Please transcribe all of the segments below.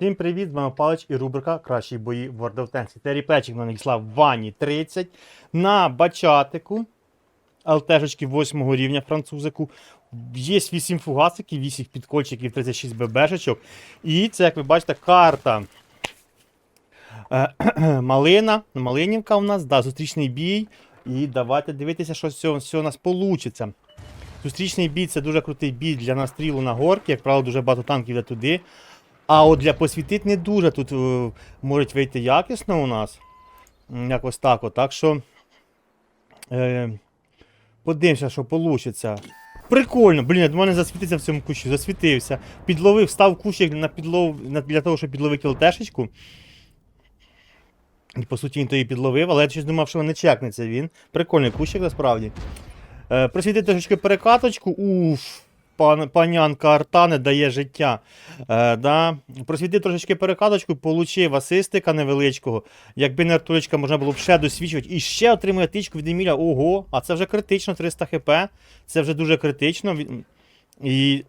Всім привіт, з вами Палич і рубрика Кращі бої в World of Tanks. Це ріплечик на надіслав Вані 30 на бачатику. ЛТшечки 8 рівня французику. Є 8 фугасиків, 8 підкольчиків, 36 ББшечок. І це, як ви бачите, карта. Е, Малина, Малинівка у нас, да, зустрічний бій. І давайте дивитися, що з цього, з цього у нас вийде. Зустрічний бій це дуже крутий бій для настрілу на горки. Як правило, дуже багато танків йде туди. А от для посвітити не дуже тут е, можуть вийти якісно у нас. Якось так. От. Так що. Е, подивимося, що вийде. Прикольно, блін, я мене засвітився в цьому кущі, засвітився. Підловив, став кущик на підлов, для того, щоб підловити ЛТшечку. І по суті він то і підловив, але я щось думав, що не чекнеться він. Прикольний кущик насправді. Е, просвітити трошечки перекаточку. Уф, пан, панянка арта не дає життя. Е, да. Просвітив трошечки перекаточку, получив асистика невеличкого. Якби не артулечка, можна було б ще досвідчувати. І ще отримує тичку від Еміля. Ого, а це вже критично, 300 хп. Це вже дуже критично. І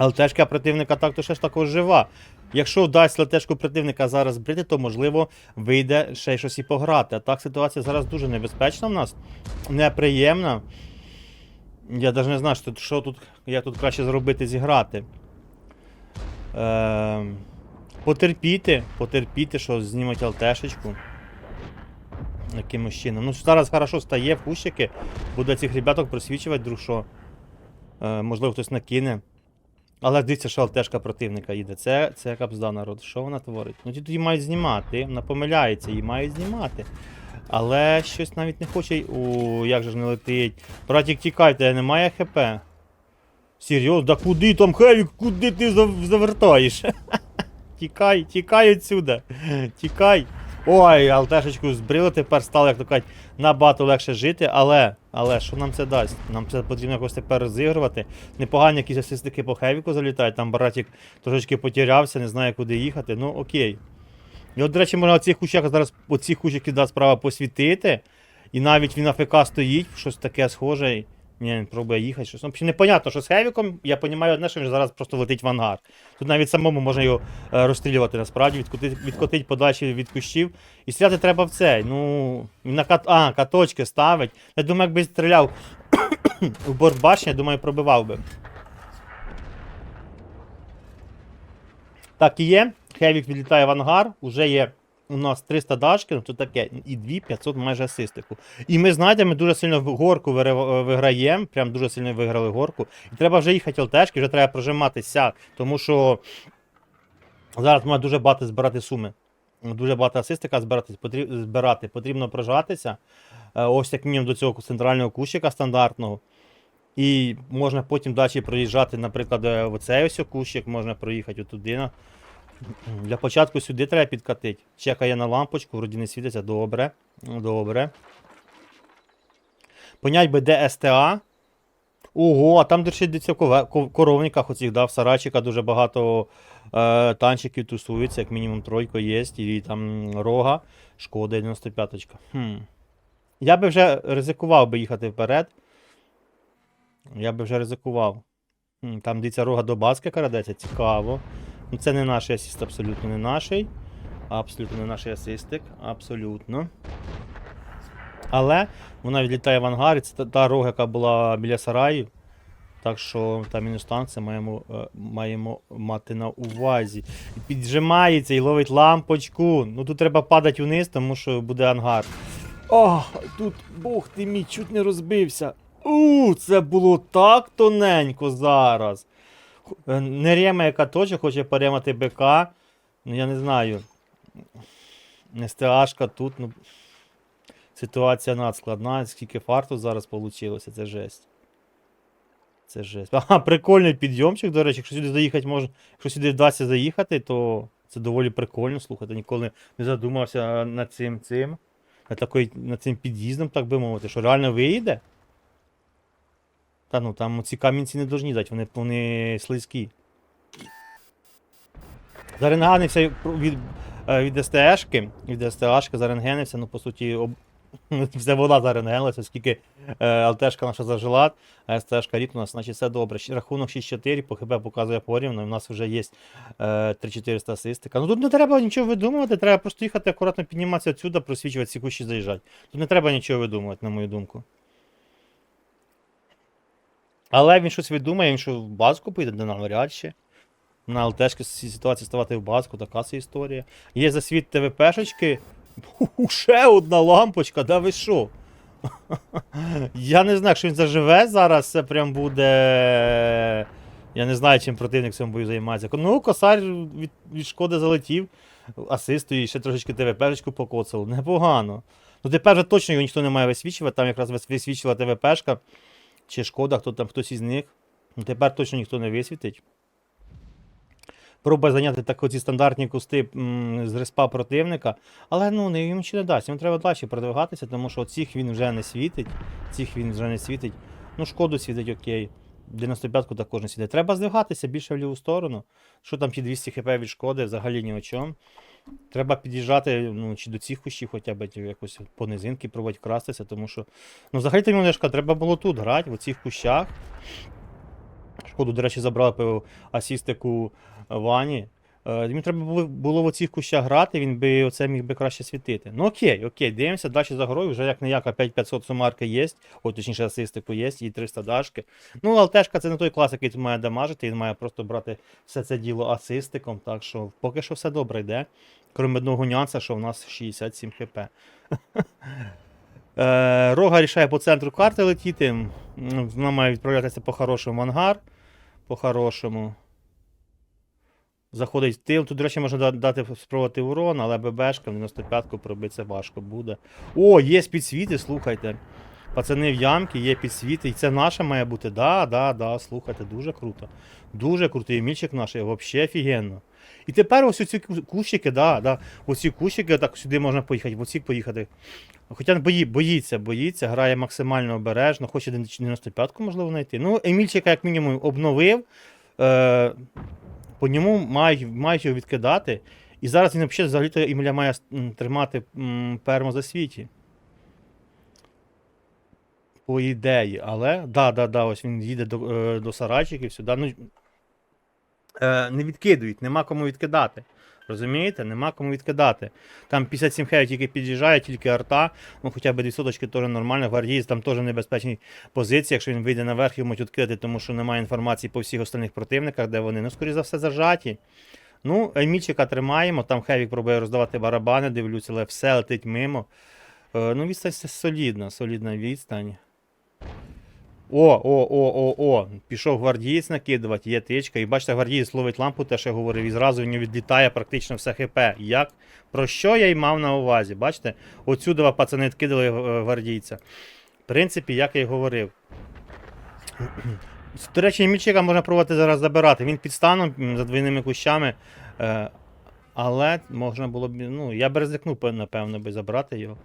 ЛТшка противника так то ще ж також жива. Якщо вдасться ЛТшку противника зараз збрити, то можливо вийде ще й щось і пограти. А так ситуація зараз дуже небезпечна в нас, неприємна. Я навіть не знаю, що, тут- що тут, як тут краще зробити зіграти. Е, потерпіти, потерпіти, що знімуть ЛТшечку. Якимось чином. Ну, зараз хорошо стає в кущики, буде цих ребяток просвічувати, друг що. Е, можливо, хтось накине. Але дивіться, що ЛТшка противника їде. Це, це капзда народ. Що вона творить? Ну ті тоді мають знімати. Вона помиляється, її мають знімати. Але щось навіть не хоче. О, як же ж не летить. Братік, тікайте, немає ХП. Серйозно, да куди там Хевік, куди ти завертаєш? Тікай, тікай отсюда. Тікай. Ой, алтешечку збрили, тепер стало, як то кажуть, набагато легше жити, але, але що нам це дасть? Нам це потрібно якось тепер розігрувати. Непогані якісь асистики по Хевіку залітають, там братік трошечки потерявся, не знає, куди їхати. Ну окей. І от, до речі, можна оцих кущах зараз оці кущах справа посвітити. І навіть він АФК стоїть, щось таке схоже. Ні, пробує їхати. Щось. Ну, взагалі непонятно, що з Хевіком. Я розумію одне, що він зараз просто летить в ангар. Тут навіть самому можна його е, розстрілювати насправді, відкотити, відкотить подальше від кущів. І стріляти треба в цей. Ну, на кат... а, каточки ставить. Я думаю, якби стріляв у борт башні, я думаю, пробивав би. Так і є. Хевік відлітає в ангар, уже є у нас 300 дашки, ну то таке, і 2 500 майже асистику. І ми знаєте, ми дуже сильно в горку виграємо, прям дуже сильно виграли горку. І треба вже їхати ЛТшки, вже треба прожиматися, тому що зараз має дуже багато збирати суми. Дуже багато асистика збирати, збирати. потрібно прожатися. Е, Ось як мінімум до цього центрального кущика стандартного. І можна потім далі проїжджати, наприклад, е, в оцей ось кущик, можна проїхати отуди. Для початку сюди треба підкатити. Чекає на лампочку, вроді не світиться. Добре. Добре. Понять би, де СТА. Ого, а там десь в коровниках оцих, да, в Сарайчика дуже багато е, танчиків тусується, як мінімум тройко є, і там рога, шкода 95-ка. Хм. Я би вже ризикував би їхати вперед. Я би вже ризикував. Хм, Там дивіться рога до баски крадеться, цікаво. Ну це не наш асист, абсолютно не наший. Абсолютно не наш асистик, абсолютно. Але вона відлітає в ангар, і це та, та рога, яка була біля сараїв. Так що там мінус танк, це маємо, е, маємо мати на увазі. Піджимається і ловить лампочку. Ну тут треба падати вниз, тому що буде ангар. О, тут бог ти мій, чуть не розбився. У, це було так тоненько зараз. Е, Нерема, яка теж хоче перемати БК. Ну я не знаю. СТАшка тут, ну. Ситуація надскладна, скільки фарту зараз вийшло, це жесть. Це жесть. Ага, прикольний підйомчик, до речі, якщо сюди заїхати можна. Якщо сюди вдасться заїхати, то це доволі прикольно. Слухайте, ніколи не задумався над цим цим. Над, такий, над цим під'їздом, так би мовити, що реально виїде. Та ну там ці камінці не должні дати, вони, вони слизькі. Заренгенився від, е, від СТшки, від СТшки заренгенився, ну по суті, об, Все вода заренелася, оскільки е, ЛТшка наша зажила, а СТшка рікнулася, значить все добре. Рахунок 6-4, по ХП показує порівну, і в нас вже є е, 3400 асистика. Ну тут не треба нічого видумувати, треба просто їхати акуратно підніматися отсюди, просвічувати ці кущі заїжджати. Тут не треба нічого видумувати, на мою думку. Але він щось видумає, він що в базку поїде, де навряд чи. На ЛТшки ситуації ставати в базку, така це історія. Є засвіт ТВПшечки. Ще одна лампочка, да ви що? Я не знаю, якщо він заживе зараз, це прям буде. Я не знаю, чим противник в цьому бою займається. Ну, косар від, від шкоди залетів, асисту і ще трошечки ТВПшечку покоцав. Непогано. Ну тепер вже точно його ніхто не має висвічувати, там якраз вис- висвічила ТВПшка. Чи шкода, хто там хтось із них. Ну тепер точно ніхто не висвітить. Пробує зайняти так оці стандартні кусти з респа противника. Але ну не йому ще не дасть. Йому треба далі продвигатися, тому що цих він вже не світить. Цих він вже не світить. Ну, шкоду світить окей. 95-ку також не сіде. Треба здвигатися більше в ліву сторону. Що там ті 200 хп від шкоди, взагалі ні о чому. Треба під'їжджати ну, чи до цих кущів хоча б якось по низинки пробувати крастися, тому що. Ну, взагалі то йому треба було тут грати, в цих кущах. Шкоду, до речі, забрали по асістику Вані. Е, Йому треба було, в оцих кущах грати, він би оце міг би краще світити. Ну окей, окей, дивимося, далі за грою, вже як не як, опять 500 сумарки є, о, точніше асистику є, і 300 дашки. Ну, алтешка це не той клас, який має дамажити, він має просто брати все це діло асистиком, так що поки що все добре йде. Крім одного нюанса, що в нас 67 хп. Е, Рога рішає по центру карти летіти. Вона має відправлятися по-хорошому в ангар. По-хорошому. Заходить в тил. Тут, до речі, можна дати спробувати урон, але ББшка в 95-ку пробити це важко буде. О, є підсвіти, слухайте. Пацани в ямки, є підсвіти. І це наше має бути. Да, да, да, слухайте, дуже круто. Дуже крутий мільчик наш, взагалі офігенно. І тепер ось ці кущики, да, да, оці кущики, так сюди можна поїхати, в оці поїхати. Хоча бої, боїться, боїться, грає максимально обережно, хоче 95-ку, можливо, знайти. Ну, Емільчика, як мінімум, обновив. Е, по ньому мають, мають його відкидати. І зараз він взагалі взагалі-то Імля має тримати пермо за світі. По ідеї, але. Да, да, да, ось він їде до, е, до сарайчиків сюди. Ну, е, не відкидують, нема кому відкидати. Розумієте? Нема кому відкидати. Там 57 хев тільки під'їжджає, тільки арта. Ну хоча б дві соточки теж нормально. Гвардієць там теж в небезпечній позиції. Якщо він вийде наверх, можуть відкидати, тому що немає інформації по всіх остальних противниках, де вони. Ну, скоріше за все, зажаті. Ну, Емічика тримаємо, там Хевік пробує роздавати барабани, дивлюся, але все летить мимо. Е, ну, відстань солідна, солідна відстань. О, о, о, о, о. Пішов гвардієць накидувати, є тичка. І бачите, гвардієць ловить лампу, те, що я говорив, і зразу в відлітає практично все ХП. Як? Про що я й мав на увазі? Бачите? Отсюди пацани відкидали е, гвардійця. В принципі, як я й говорив. До речі, мільчика можна пробувати зараз забирати. Він під станом за двойними кущами. Е, але можна було б. Ну, я б ризикнув, напевно, би забрати його.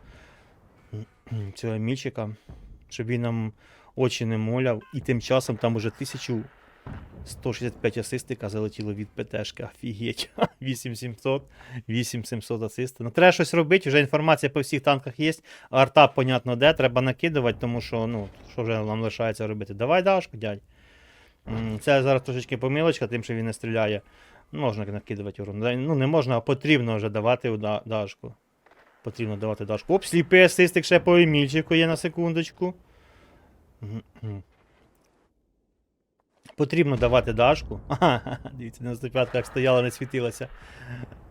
Цього мільчика. Щоб він нам очі не моляв. І тим часом там уже 1165 асистика залетіло від ПТшки. Офігеть. 8700, 8700 асиста. Ну, треба щось робити, вже інформація по всіх танках є. Арта, понятно, де, треба накидувати, тому що, ну, що вже нам лишається робити. Давай дашку, дядь. Це зараз трошечки помилочка, тим, що він не стріляє. Можна накидувати урон. Ну, не можна, а потрібно вже давати дашку. Потрібно давати дашку. Оп, сліпий асистик ще по Емільчику є на секундочку. Потрібно давати дашку. Ага, дивіться, 95 як стояла, не світилася.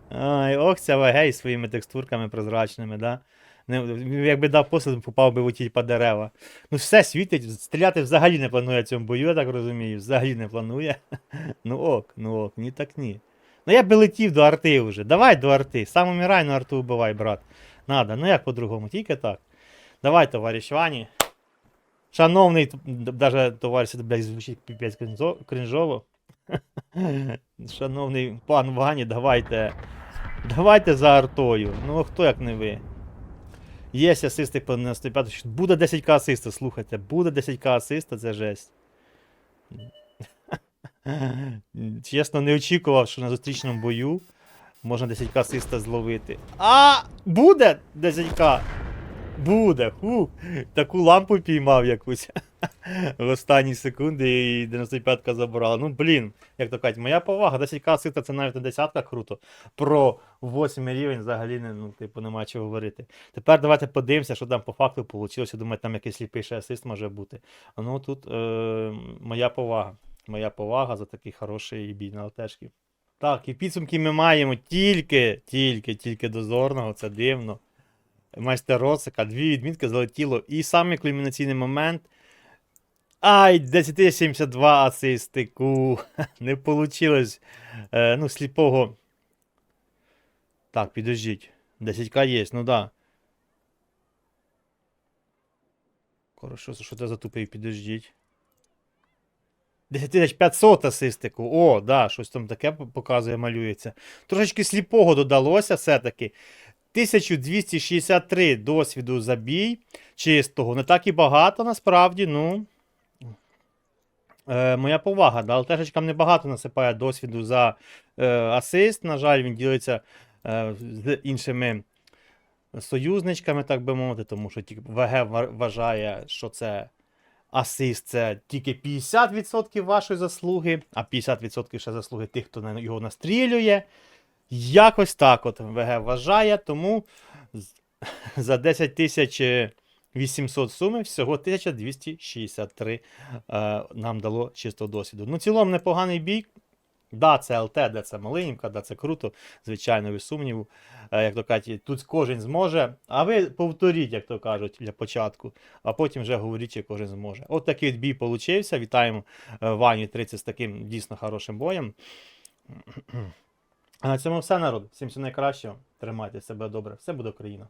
Ай, ох, ця вагей своїми текстурками прозрачними, да? Не, якби дав посуд, попав би в оті по дерева. Ну, все світить, стріляти взагалі не планує в цьому бою, я так розумію. Взагалі не планує. Ну ок, ну ок, ні так ні. Ну я би летів до арти вже. Давай до арти. Сам умирай, на арту вбивай, брат. Надо, ну як по-другому, тільки так. Давай, товариш Вані. Шановний, даже товариш, блядь, звучить піпець кринжово. Шановний пан Вані, давайте. Давайте за артою. Ну хто як не ви. Є асисти по 95. Буде 10к асиста, слухайте, буде 10к асиста, це жесть. Чесно, не очікував, що на зустрічному бою можна 10к асиста зловити. А! Буде 10к! Буде, фу. Таку лампу піймав якусь в останні секунди і 95-ка забрала. Ну, блін, як то кажуть, моя повага. 10к сита це навіть не десятка круто. Про 8 рівень взагалі не, ну, типу, нема чого говорити. Тепер давайте подивимося, що там по факту вийшло. Думаю, там якийсь сліпіший асист може бути. Ну тут е, моя повага. Моя повага за такий хороший бій на ЛТшки. Так, і підсумки ми маємо тільки, тільки, тільки дозорного, це дивно. Майстер Росика, дві відмітки залетіло. І самий кульмінаційний момент. Ай, 1072 асистику. Не вийшло. Е, ну, сліпого. Так, підождіть. 10к є, ну да. Хорошо, що це за тупий, підождіть. 10500 асистику. О, да, щось там таке показує, малюється. Трошечки сліпого додалося все-таки. 1263 досвіду за бій чистого. Не так і багато насправді, ну. Е, моя повага. Да, ЛТшечкам небагато насипає досвіду за е, асист. На жаль, він ділиться е, з іншими союзничками, так би мовити, тому що ВГ вважає, що це асист це тільки 50% вашої заслуги, а 50% ще заслуги тих, хто його настрілює. Якось так от ВГ вважає, тому за 10 тисяч е, 800 суми всього 1263 е, нам дало чистого досвіду. Ну, цілому непоганий бій. Да, це ЛТ, де це малинівка, да, це круто, звичайно, без сумніву. Е, як то кажуть, тут кожен зможе. А ви повторіть, як то кажуть, для початку, а потім вже говоріть, чи кожен зможе. От такий бій получився. Вітаємо е, Ваню 30 з таким дійсно хорошим боєм. А на цьому все, народ. Всім всього найкращого. Тримайте себе добре. Все буде Україна.